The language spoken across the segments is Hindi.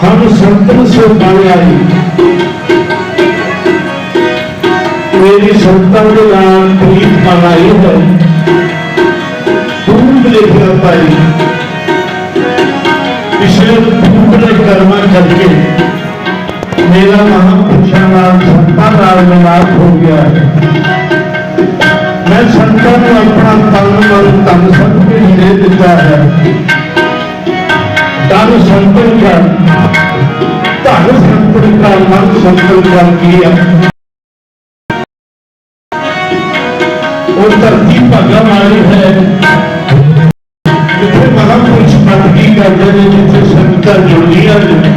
हम संतन से पाने आई। मेरी संतन के नाम प्रीत बनाई है। पूर्व लेकर पाई। पिछले पूर्व ने कर्म करके मेरा नाम पूछा नाम संता नाम नाथ हो गया है। मैं संता को अपना तन मन तन सब के लिए देता है। ਤਨ ਸੰਤਨ ਕਰ। ਧਨ ਸੰਤਨ ਕਰ, ਮਨ ਸੰਤਨ ਕਰ ਕੀਆ ਉਹ ਧਰਤੀ ਭਾਗਾ ਵਾਲੀ ਹੈ ਜਿੱਥੇ ਮਹਾਂਪੁਰਸ਼ ਬੰਦਗੀ ਕਰਦੇ ਨੇ, ਜਿੱਥੇ ਸੰਤਾਂ ਜੁੜਦੀਆਂ ਨੇ।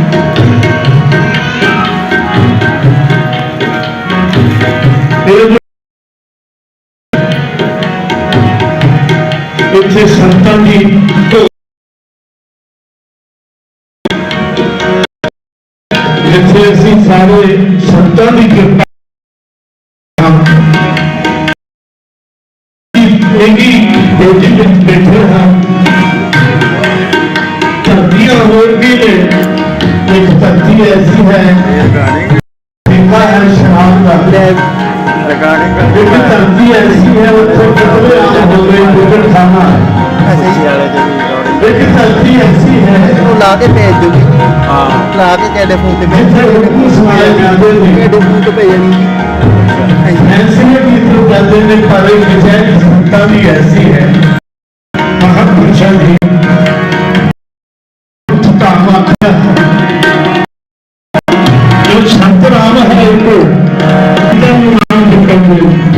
ਜਿੱਥੇ ਅਸੀਂ ਸਾਰੇ ਸੰਤਾਂ ਦੀ ਕਿਰਪਾ ਇਹੀ ਕੋਜੀ ਵਿੱਚ ਬੈਠੇ ਹਾਂ ਧਰਤੀਆਂ ਹੋਰ ਵੀ ਨੇ ਇੱਕ ਧਰਤੀ ਐਸੀ ਹੈ ਦੇਖਾ ਹੈ ਸ਼ਰਾਬ ਦਾ ਰਿਕਾਰਡਿੰਗ ਇੱਕ ਧਰਤੀ ਐਸੀ ਹੈ ਉੱਥੇ ਕਿਤਨੇ ਆਮ ਹੋ ਗਏ ਗੁਜਰ ਖਾਨਾ ਹੈ ਵਾਲੇ ਦੀ ਰਿਕਾਰਡਿੰਗ ਇੱਕ ਧਰਤੀ ਐਸੀ ਹੈ ਉਹ ਲਾ ਕੇ ਭੇਜ ਦੂਗੀ ਹਾਂ ਲਾ ਕੇ ਤੁਹਾਡੇ ਫੋਨ ਤੇ ਜਿੱਥੇ ਹੁਕਮ ਸੁਣਾਏ ਜਾਂਦੇ ਨੇ ਤੁਹਾਡੇ ਫੋਨ ਤੇ ਭੇਜਣੀ ऐसे भी तो कहते हैं पर एक विजय की क्षमता भी ऐसी है महापुरुषों की का वाक्य जो संत राम है इनको एकदम नाम निकल गए